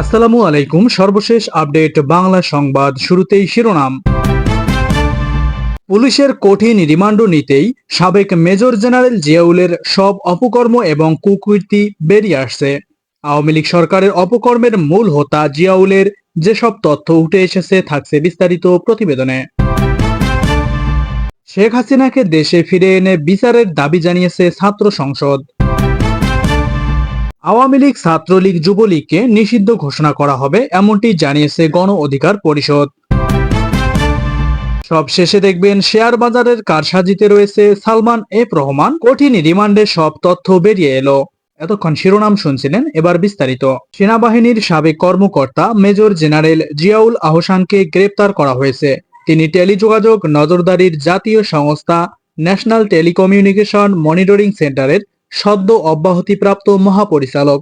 আসসালামু আলাইকুম। সর্বশেষ আপডেট বাংলা সংবাদ শুরুতেই শিরোনাম। পুলিশের কঠিন রিমান্ড নিতেই সাবেক মেজর জেনারেল জিয়াউলের সব অপকর্ম এবং কুকীর্তি বেরিয়ে আসছে। আওয়ামী লীগ সরকারের অপকর্মের মূল হোতা জিয়াউলের যেসব তথ্য উঠে এসেছে, থাকছে বিস্তারিত প্রতিবেদনে। শেখ হাসিনাকে দেশে ফিরে এনে বিচারের দাবি জানিয়েছে ছাত্র সংসদ। আওয়ামী লীগ, ছাত্রলীগ, যুবলীগকে নিষিদ্ধ ঘোষণা করা হবে, এমনটি জানিয়েছে গণ অধিকার পরিষদ। সব শেষে দেখবেন, শেয়ার বাজারের কারসাজিতে রয়েছে সালমান এফ রহমান। কঠিন রিমান্ডে সব তথ্য বেরিয়ে এলো। এতক্ষণ শিরোনাম শুনছিলেন, এবার বিস্তারিত। সেনাবাহিনীর সাবেক কর্মকর্তা মেজর জেনারেল জিয়াউল আহসানকে গ্রেপ্তার করা হয়েছে। তিনি টেলিযোগাযোগ নজরদারির জাতীয় সংস্থা ন্যাশনাল টেলিকমিউনিকেশন মনিটরিং সেন্টারের সদ্য অব্যাহতিপ্রাপ্ত মহাপরিচালক।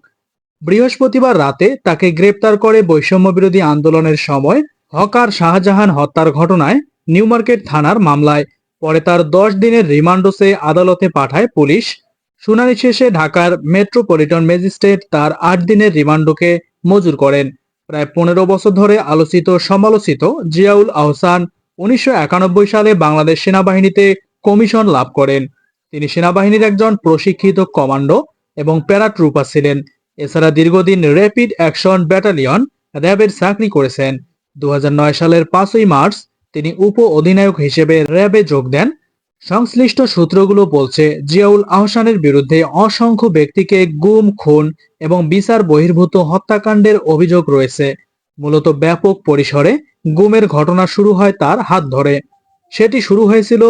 বৃহস্পতিবার রাতে তাকে গ্রেপ্তার করে বৈষম্য বিরোধী আন্দোলনের সময় হকার শাহজাহান হত্যার ঘটনায় নিউমার্কেট থানার মামলায়। পরে তার দশ দিনের রিমান্ডোসে আদালতে পাঠায় পুলিশ। শুনানি শেষে ঢাকার মেট্রোপলিটন ম্যাজিস্ট্রেট তার আট দিনের রিমান্ডকে মঞ্জুর করেন। প্রায় পনেরো বছর ধরে আলোচিত সমালোচিত জিয়াউল আহসান উনিশশো একানব্বই সালে বাংলাদেশ সেনাবাহিনীতে কমিশন লাভ করেন। তিনি সেনাবাহিনীর একজন প্রশিক্ষিত কমান্ডো এবং প্যারাট্রুপার ছিলেন। এছাড়া দীর্ঘদিন র্যাপিড অ্যাকশন ব্যাটালিয়ন র্যাবের চাকরি করেছেন। দুহাজার নয় সালের পাঁচই মার্চ তিনি উপ অধিনায়ক হিসেবে র্যাবে যোগ দেন। সংশ্লিষ্ট সূত্রগুলো বলছে, জিয়াউল আহসানের বিরুদ্ধে অসংখ্য ব্যক্তিকে গুম, খুন এবং বিচার বহির্ভূত হত্যাকাণ্ডের অভিযোগ রয়েছে। মূলত ব্যাপক পরিসরে গুমের ঘটনা শুরু হয় তার হাত ধরে। সেটি শুরু হয়েছিল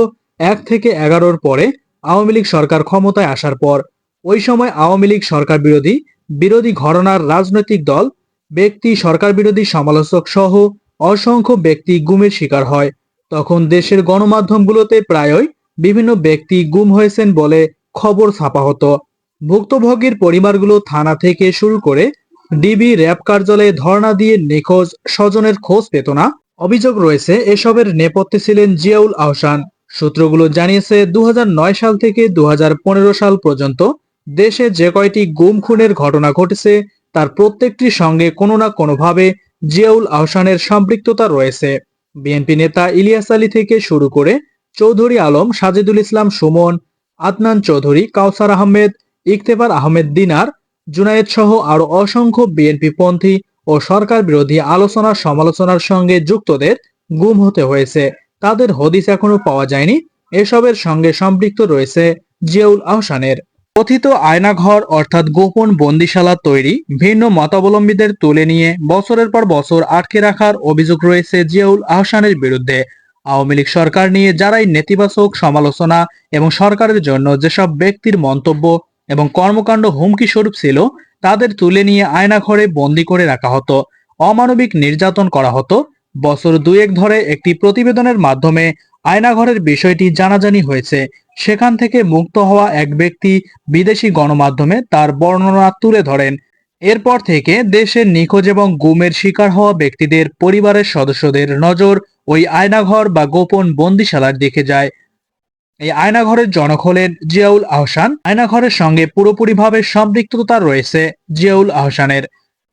এক থেকে এগারোর পরে আওয়ামী লীগ সরকার ক্ষমতায় আসার পর, ওই সময় আওয়ামী লীগ সরকার বিরোধী বিরোধী ঘটনার রাজনৈতিক দল, ব্যক্তি সরকার বিরোধী সমালোচক সহ অসংখ্য ব্যক্তি গুমের শিকার হয়। তখন দেশের গণমাধ্যমগুলোতে প্রায়ই বিভিন্ন ব্যক্তি গুম হয়েছেন বলে খবর ছাপা হতো। ভুক্তভোগীর পরিবারগুলো থানা থেকে শুরু করে ডিবি, র্যাব কার্যালয়ে ধর্ণা দিয়ে নিখোঁজ স্বজনের খোঁজ পেত না। অভিযোগ রয়েছে, এসবের নেপথ্যে ছিলেন জিয়াউল আহসান। সূত্রগুলো জানিয়েছে দু হাজার নয় সাল থেকে দুহাজার পনেরো সাল পর্যন্ত দেশে যে কয়টি গুম খুনের ঘটনা ঘটেছে, তার প্রত্যেকটির সঙ্গে কোনো না কোনোভাবে জিয়াউল আহসানের সম্পৃক্ততা রয়েছে। বিএনপি নেতা ইলিয়াস আলী থেকে শুরু করে চৌধুরী আলম, সাজিদুল ইসলাম সুমন, আদনান চৌধুরী, কাউসার আহমেদ ইকতেবার আহমেদ দিনার, জুনায়েদ সহ আরও অসংখ্য বিএনপি পন্থী ও সরকার বিরোধী আলোচনা সমালোচনার সঙ্গে যুক্তদের গুম হতে হয়েছে। তাদের হদিস এখনও পাওয়া যায়নি। এসবের সঙ্গে সম্পৃক্ত রয়েছে জিয়াউল আহসানের। কথিত আয়নাঘর অর্থাৎ গোপন বন্দিশালা তৈরি, ভিন্ন মতাবলম্বীদের তুলে নিয়ে বছরের পর বছর আটকে রাখার অভিযোগ রয়েছে জিয়াউল আহসানের বিরুদ্ধে। আওয়ামী লীগ সরকার নিয়ে যারাই নেতিবাচক সমালোচনা এবং সরকারের জন্য যেসব ব্যক্তির মন্তব্য এবং কর্মকাণ্ড হুমকি স্বরূপ ছিল, তাদের তুলে নিয়ে আয়নাঘরে বন্দি করে রাখা হতো। অমানবিক নির্যাতন করা হতো। বছর দুয়েক ধরে একটি প্রতিবেদনের মাধ্যমে আয়নাঘরের বিষয়টি জানাজানি হয়েছে। সেখান থেকে মুক্ত হওয়া এক ব্যক্তি বিদেশি গণমাধ্যমে তার বর্ণনা তুলে ধরেন। এরপর থেকে দেশের নিখোঁজ এবং গুমের শিকার হওয়া ব্যক্তিদের পরিবারের সদস্যদের নজর ওই আয়নাঘর বা গোপন বন্দিশালার দিকে যায়। এই আয়নাঘরের জনক হলেন জিয়াউল আহসান। আয়নাঘরের সঙ্গে পুরোপুরিভাবে সম্পৃক্ততা রয়েছে জিয়াউল আহসানের।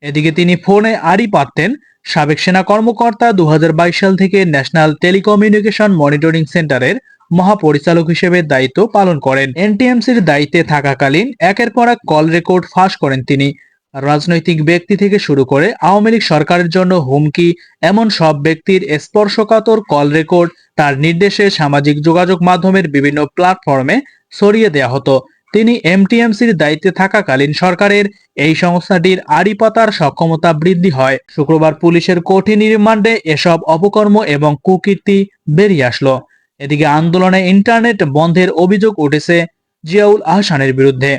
এদিকে তিনি ফোনে আড়ি পাততেন। সাবেক সেনা কর্মকর্তা দু হাজার বাইশ সাল থেকে ন্যাশনাল টেলিকমিউনিকেশন মনিটরিং সেন্টারের মহাপরিচালক হিসেবে দায়িত্ব পালন করেন। এনটিএমসির দায়িত্বে থাকাকালীন একের পর এক কল রেকর্ড ফাঁস করেন তিনি। রাজনৈতিক ব্যক্তি থেকে শুরু করে আওয়ামী লীগ সরকারের জন্য হুমকি, এমন সব ব্যক্তির স্পর্শকাতর কল রেকর্ড তার নির্দেশে সামাজিক যোগাযোগ মাধ্যমের বিভিন্ন প্ল্যাটফর্মে ছড়িয়ে দেওয়া হতো। তিনি এমটিএমসির দায়িত্বে থাকাকালীন সরকারের এই সংস্থাটির আড়িপাতার সক্ষমতা বৃদ্ধি হয়। শুক্রবার পুলিশের কঠিন রিমান্ডে এসব অপকর্ম এবং কুকীর্তি বেরিয়ে আসলো। এদিকে আন্দোলনে ইন্টারনেট বন্ধের অভিযোগ উঠেছে জিয়াউল আহসানের বিরুদ্ধে।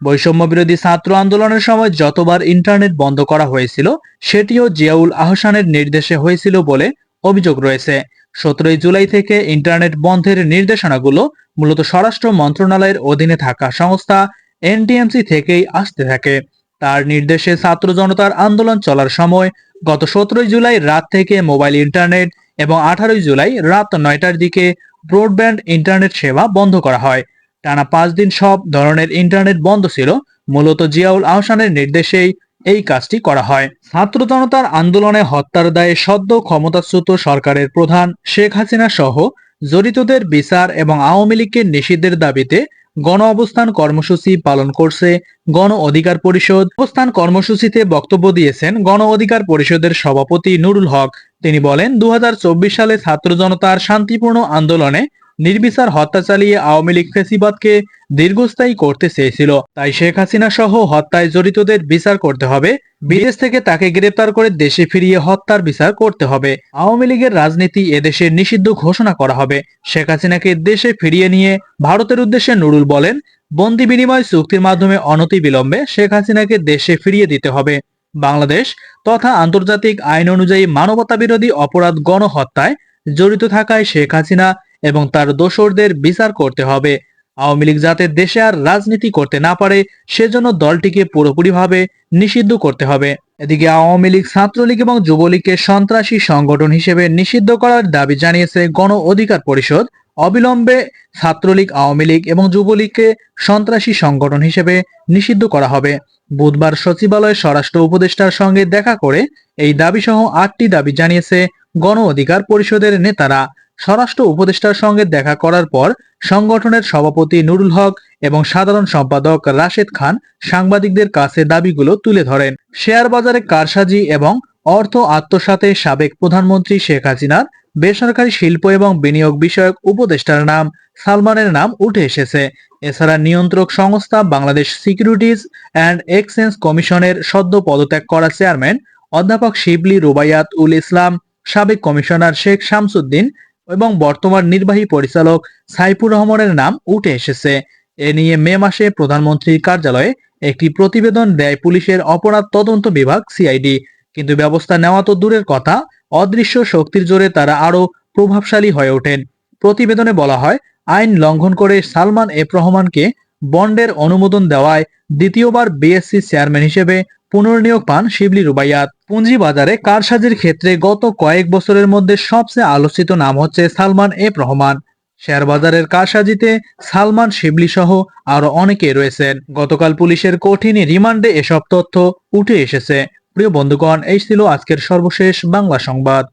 বৈষম্য বিরোধী ছাত্র আন্দোলনের সময় যতবার ইন্টারনেট বন্ধ করা হয়েছিল, সেটিও জিয়াউল আহসানের নির্দেশে হয়েছিল বলে অভিযোগ রয়েছে। সতেরোই জুলাই থেকে ইন্টারনেট বন্ধের নির্দেশনাগুলো মূলত স্বরাষ্ট্র মন্ত্রণালয়ের অধীনে থাকা সংস্থা এনটিএমসি থেকেই আসতে থাকে। তার নির্দেশে ছাত্র জনতার আন্দোলন চলার সময় গত সতেরোই জুলাই রাত থেকে মোবাইল ইন্টারনেট এবং আঠারোই জুলাই রাত নয়টার দিকে ব্রডব্যান্ড ইন্টারনেট সেবা বন্ধ করা হয়। টানা পাঁচ দিন সব ধরনের ইন্টারনেট বন্ধ ছিল। মূলত জিয়াউল আহসানের নির্দেশেই এই কাজটি করা হয়। ছাত্র জনতার আন্দোলনে হত্যার দায়ে সদ্য ক্ষমতাচ্যুত সরকারের প্রধান শেখ হাসিনা সহ জড়িতদের বিচার এবং আওয়ামী লীগের নিষিদ্ধের দাবিতে গণ অবস্থান কর্মসূচি পালন করছে গণ অধিকার পরিষদ। অবস্থান কর্মসূচিতে বক্তব্য দিয়েছেন গণ অধিকার পরিষদের সভাপতি নুরুল হক। তিনি বলেন দু হাজার চব্বিশ সালে ছাত্র জনতার শান্তিপূর্ণ আন্দোলনে নির্বিচার হত্যা চালিয়ে আওয়ামী লীগ ফেসিবাদকে দীর্ঘস্থায়ী করতে চেয়েছিল। তাই শেখ হাসিনা সহ হত্যায় জড়িতদের বিচার করতে হবে। বিদেশ থেকে তাকে গ্রেপ্তার করে দেশে ফিরিয়ে হত্যার বিচার করতে হবে। আওয়ামী লীগের রাজনীতি এদেশে নিষিদ্ধ ঘোষণা করা হবে। শেখ হাসিনাকে দেশে ফিরিয়ে নিয়ে ভারতের উদ্দেশ্যে নুরুল বলেন, বন্দি বিনিময় চুক্তির মাধ্যমে অনতি বিলম্বে শেখ হাসিনাকে দেশে ফিরিয়ে দিতে হবে। বাংলাদেশ তথা আন্তর্জাতিক আইন অনুযায়ী মানবতা বিরোধী অপরাধ গণহত্যায় জড়িত থাকায় শেখ হাসিনা এবং তার দোসরদের বিচার করতে হবে। আওয়ামী লীগ যাতে দেশে আর রাজনীতি করতে না পারে, সেজন্য দলটিকে পুরোপুরিভাবে নিষিদ্ধ করতে হবে। এদিকে আওয়ামী লীগ ছাত্রলীগ এবং যুবলীগকে সন্ত্রাসী সংগঠন হিসেবে নিষিদ্ধ করার দাবি জানিয়েছে গণ অধিকার পরিষদ। অবিলম্বে ছাত্রলীগ, আওয়ামী লীগ এবং যুবলীগকে সন্ত্রাসী সংগঠন হিসেবে নিষিদ্ধ করা হবে। বুধবার সচিবালয়ে স্বরাষ্ট্র উপদেষ্টার সঙ্গে দেখা করে এই দাবি সহ আটটি দাবি জানিয়েছে গণ অধিকার পরিষদের নেতারা। স্বরাষ্ট্র উপদেষ্টার সঙ্গে দেখা করার পর সংগঠনের সভাপতি নুরুল হক এবং সাধারণ সম্পাদক রাশেদ খান সাংবাদিকদের কাছে দাবিগুলো তুলে ধরেন। শেয়ার বাজারে কারসাজি এবং অর্থ আত্মসাতে সাবেক প্রধানমন্ত্রী শেখ হাসিনার বেসরকারি শিল্প এবং বিনিয়োগ বিষয়ক উপদেষ্টার নাম সালমানের নাম উঠে এসেছে। এছাড়া নিয়ন্ত্রক সংস্থা বাংলাদেশ সিকিউরিটিজ অ্যান্ড এক্সচেঞ্জ কমিশনের সদ্য পদত্যাগ করা চেয়ারম্যান অধ্যাপক শিবলি রুবাইয়াত উল ইসলাম, সাবেক কমিশনার শেখ শামসুদ্দিন এবং বর্তমান নির্বাহী পরিচালক সাইফুর রহমানের নাম উঠে এসেছে। এ নিয়ে মে মাসে প্রধানমন্ত্রীর কার্যালয়ে একটি প্রতিবেদন দেয় পুলিশের অপরাধ তদন্ত বিভাগ সিআইডি। কিন্তু ব্যবস্থা নেওয়া তো দূরের কথা, অদৃশ্য শক্তির জোরে তারা আরও প্রভাবশালী হয়ে ওঠেন। প্রতিবেদনে বলা হয়, আইন লঙ্ঘন করে সালমান এফ রহমানকে বন্ডের অনুমোদন দেওয়ায় দ্বিতীয়বার বিএসসি চেয়ারম্যান হিসেবে পুনর্নিয়োগ পান শিবলি রুবাইয়াত। পুঁজি বাজারে কারসাজির ক্ষেত্রে গত কয়েক বছরের মধ্যে সবচেয়ে আলোচিত নাম হচ্ছে সালমান এফ রহমান। শেয়ার বাজারের কারসাজিতে সালমান, শিবলি সহ আরও অনেকে রয়েছেন। গতকাল পুলিশের কঠিন রিমান্ডে এসব তথ্য উঠে এসেছে। প্রিয় বন্ধুগণ, এই ছিল আজকের সর্বশেষ বাংলা সংবাদ।